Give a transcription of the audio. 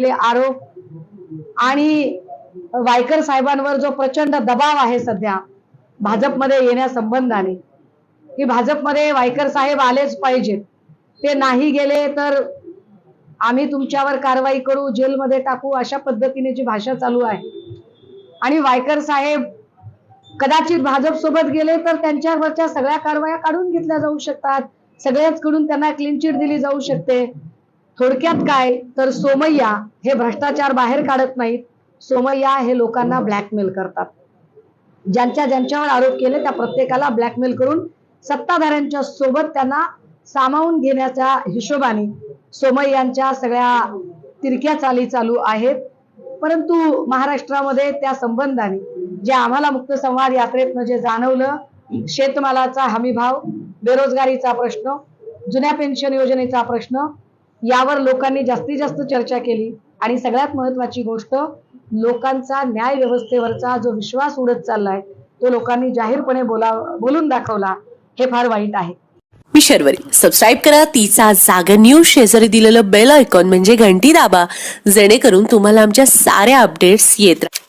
केलेले आरोप आणि वायकर साहेबांवर जो प्रचंड दबाव आहे सध्या भाजपमध्ये येण्यासंबंधाने की भाजपमध्ये वायकर साहेब आलेच पाहिजेत. ते नाही गेले तर आम्ही तुमच्यावर कारवाई करू जेलमध्ये टाकू अशा पद्धतीने जी भाषा चालू आहे. आणि वायकर साहेब कदाचित भाजप सोबत गेले तर त्यांच्यावरच्या सगळ्या कारवाया काढून घेतल्या जाऊ शकतात. सगळ्याच कडून त्यांना क्लीन चिट दिली जाऊ शकते. थोडक्यात काय? तर सोमय्या हे भ्रष्टाचार बाहेर काढत नाहीत. सोमय्या हे लोकांना ब्लॅकमेल करतात. ज्यांच्या ज्यांच्यावर आरोप केले त्या प्रत्येकाला ब्लॅकमेल करून सत्ताधाऱ्यांच्या सोबत त्यांना सामावून घेण्याच्या हिशोबाने सोमय्यांच्या सगळ्या तिरक्या चाली चालू आहेत. परंतु महाराष्ट्रामध्ये त्या संबंधाने जे आम्हाला मुक्त संवाद यात्रेतनं जे जाणवलं शेतमालाचा हमीभाव बेरोजगारीचा प्रश्न जुन्या पेन्शन योजनेचा प्रश्न यावर लोकांनी जास्तीत जास्त चर्चा केली. आणि सगळ्यात महत्वाची गोष्ट लोकांचा न्याय व्यवस्थेवरचा जो विश्वास उडत चाललाय तो लोकांनी जाहीरपणे बोला बोलून दाखवला हे फार वाईट आहे. मी शर्वरी. सबस्क्राईब करा. तिचा जागर न्यूज शेजारी दिलेलं बेल आयकॉन म्हणजे घंटी दाबा. जेणेकरून तुम्हाला आमच्या साऱ्या अपडेट्स येत राहतील